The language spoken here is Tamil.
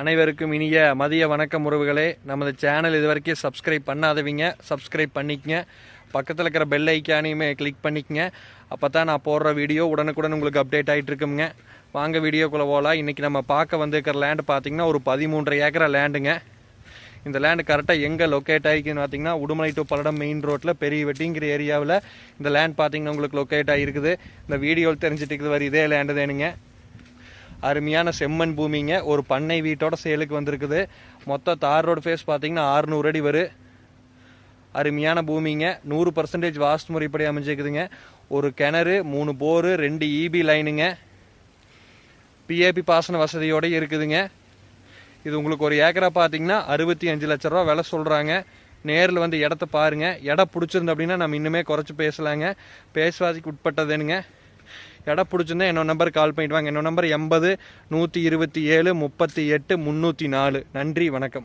அனைவருக்கும் இனிய மதிய வணக்கம் உறவுகளே. நமது சேனல் இது வரைக்கும் சப்ஸ்கிரைப் பண்ணாதவங்க. சப்ஸ்கிரைப் பண்ணிக்கங்க. பக்கத்தில் இருக்கிற பெல் ஐக்கானையுமே கிளிக் பண்ணிக்கங்க. அப்போ தான் நான் போடுற வீடியோ உடனுக்குடன் உங்களுக்கு அப்டேட் ஆகிட்டு இருக்குங்க வாங்க வீடியோக்குள்ளே போகலாம் இன்றைக்கி நம்ம பார்க்க வந்திருக்கிற லேண்டு பார்த்தீங்கன்னா ஒரு பதிமூன்றரை ஏக்கரை லேண்டுங்க இந்த லேண்டு கரெக்டாக எங்கே லொக்கேட் ஆகிருக்குன்னு பார்த்தீங்கன்னா உடுமலை டு பல்லடம் மெயின் ரோட்டில் பெரிய வெட்டிங்கிற ஏரியாவில் இந்த லேண்ட் பார்த்தீங்கன்னா உங்களுக்கு லொக்கேட் ஆகிருக்குது இந்த வீடியோவில் தெரிஞ்சுட்டு இருக்குது வர இதே லேண்டு தானுங்க. அருமையான செம்மண் பூமிங்க. ஒரு பண்ணை வீட்டோட சேலுக்கு வந்திருக்குது. மொத்த தார் ரோடு ஃபேஸ் பார்த்தீங்கன்னா 600 அடி வரும் அருமையான பூமிங்க. நூறு பர்சன்டேஜ் வாஸ்து முறைப்படி அமைஞ்சிருக்குதுங்க. ஒரு கிணறு மூணு போரு ரெண்டு இபி லைனுங்க பிஏபி பாசன வசதியோடு இருக்குதுங்க. இது உங்களுக்கு ஒரு ஏக்கரா பார்த்தீங்கன்னா அறுபத்தி அஞ்சு லட்ச ரூபா விலை சொல்கிறாங்க நேரில் வந்து இடத்த பாருங்க. இடம் பிடிச்சிருந்து அப்படின்னா நம்ம இன்னுமே குறைச்சி பேசலாங்க. பேசுவாதிக்கு உட்பட்டதுனுங்க இடம் பிடிச்சிருந்தா என்னோட நம்பர் கால் பண்ணிட்டு வாங்க. என்னோட நம்பர் எண்பது நூற்றி இருபத்தி ஏழு முப்பத்தி எட்டு முந்நூற்றி நாலு. நன்றி வணக்கம்.